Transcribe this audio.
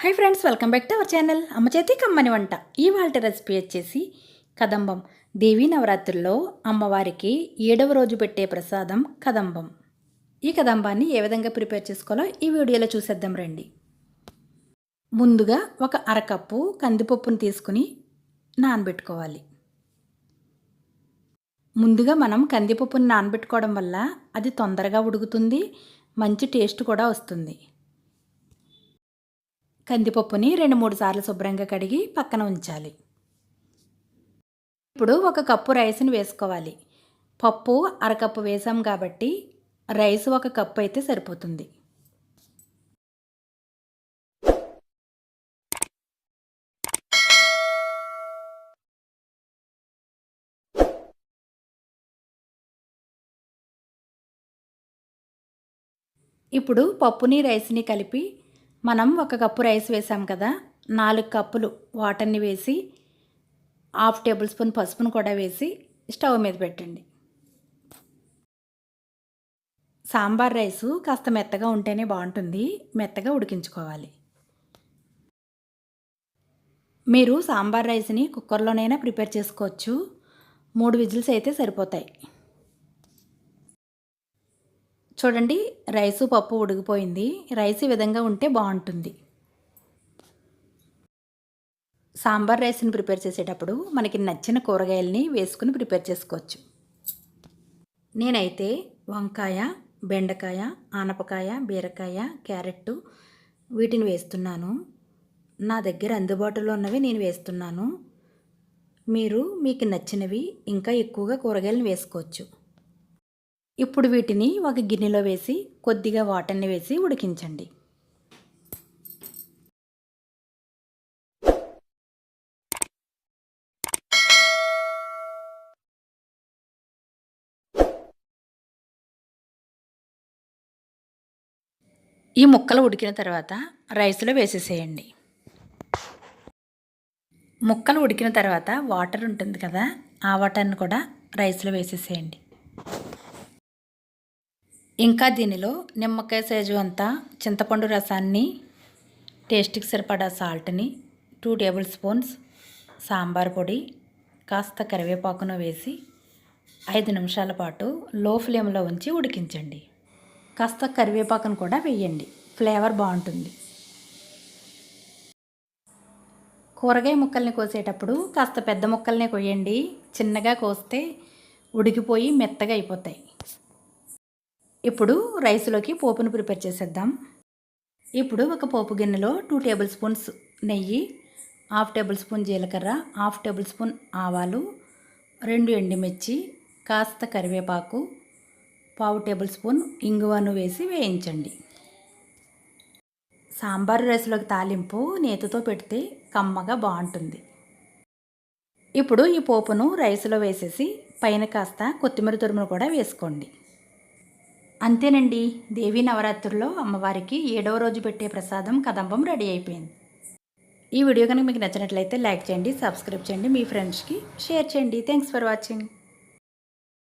Hi friends welcome back to our channel అమ్మ చేతి కమ్మని వంట. ఈ వాళ్ళ రెసిపీ వచ్చేసి కదంబం. దేవీ నవరాత్రుల్లో అమ్మవారికి ఏడవ రోజు పెట్టే ప్రసాదం కదంబం. ఈ కదంబాన్ని ఏ విధంగా ప్రిపేర్ చేసుకోవాలో ఈ వీడియోలో చూసేద్దాం రండి. ముందుగా ఒక అరకప్పు కందిపప్పును తీసుకుని నానబెట్టుకోవాలి. ముందుగా మనం కందిపప్పును నానబెట్టుకోవడం వల్ల అది తొందరగా ఉడుకుతుంది మంచి టేస్ట్ కూడా వస్తుంది. కందిపప్పుని రెండు మూడు సార్లు శుభ్రంగా కడిగి పక్కన ఉంచాలి. ఇప్పుడు ఒక కప్పు రైస్ని వేసుకోవాలి. పప్పు అరకప్పు వేసాం కాబట్టి రైస్ ఒక కప్పు అయితే సరిపోతుంది. ఇప్పుడు పప్పుని రైస్ని కలిపి మనం ఒక కప్పు రైస్ వేసాం కదా నాలుగు కప్పులు వాటర్ని వేసి హాఫ్ టేబుల్ స్పూన్ పసుపును కూడా వేసి స్టవ్ మీద పెట్టండి. సాంబార్ రైసు కాస్త మెత్తగా ఉంటేనే బాగుంటుంది. మెత్తగా ఉడికించుకోవాలి. మీరు సాంబార్ రైస్ని కుక్కర్లోనైనా ప్రిపేర్ చేసుకోవచ్చు. మూడు విజిల్స్ అయితే సరిపోతాయి. చూడండి రైసు పప్పు ఉడికిపోయింది. రైస్ ఈ విధంగా ఉంటే బాగుంటుంది. సాంబార్ రైస్ని ప్రిపేర్ చేసేటప్పుడు మనకి నచ్చిన కూరగాయలని వేసుకుని ప్రిపేర్ చేసుకోవచ్చు. నేనైతే వంకాయ బెండకాయ ఆనపకాయ బీరకాయ క్యారెట్ వీటిని వేస్తున్నాను. నా దగ్గర అందుబాటులో ఉన్నవి నేను వేస్తున్నాను. మీరు మీకు నచ్చినవి ఇంకా ఎక్కువగా కూరగాయలను వేసుకోవచ్చు. ఇప్పుడు వీటిని ఒక గిన్నెలో వేసి కొద్దిగా వాటర్ని వేసి ఉడికించండి. ఈ ముక్కలు ఉడికిన తర్వాత రైస్లో వేసేసేయండి. ముక్కలు ఉడికిన తర్వాత వాటర్ ఉంటుంది కదా ఆ వాటర్ని కూడా రైస్లో వేసేసేయండి. ఇంకా దీనిలో నిమ్మకాయ సైజు అంతా చింతపండు రసాన్ని టేస్ట్కి సరిపడా సాల్ట్ని టూ టేబుల్ స్పూన్స్ సాంబార్ పొడి కాస్త కరివేపాకును వేసి ఐదు నిమిషాల పాటు లో ఫ్లేమ్లో ఉంచి ఉడికించండి. కాస్త కరివేపాకును కూడా వేయండి. ఫ్లేవర్ బాగుంటుంది. కూరగాయ ముక్కల్ని కోసేటప్పుడు కాస్త పెద్ద ముక్కల్నే కొయ్యండి. చిన్నగా కోస్తే ఉడికిపోయి మెత్తగా అయిపోతాయి. ఇప్పుడు రైస్లోకి పోపును ప్రిపేర్ చేసేద్దాం. ఇప్పుడు ఒక పోపు గిన్నెలో టూ టేబుల్ స్పూన్స్ నెయ్యి హాఫ్ టేబుల్ స్పూన్ జీలకర్ర హాఫ్ టేబుల్ స్పూన్ ఆవాలు రెండు ఎండుమిర్చి కాస్త కరివేపాకు పావు టేబుల్ స్పూన్ ఇంగువను వేసి వేయించండి. సాంబార్ రైస్లోకి తాలింపు నేతితో పెడితే కమ్మగా బాగుంటుంది. ఇప్పుడు ఈ పోపును రైస్లో వేసేసి పైన కాస్త కొత్తిమీర తురుమును కూడా వేసుకోండి. అంతేనండి. దేవీ నవరాత్రుల్లో అమ్మవారికి ఏడవ రోజు పెట్టే ప్రసాదం కదంబం రెడీ అయిపోయింది. ఈ వీడియో కనుక మీకు నచ్చినట్లయితే లైక్ చేయండి సబ్స్క్రైబ్ చేయండి మీ ఫ్రెండ్స్కి షేర్ చేయండి. Thanks for watching.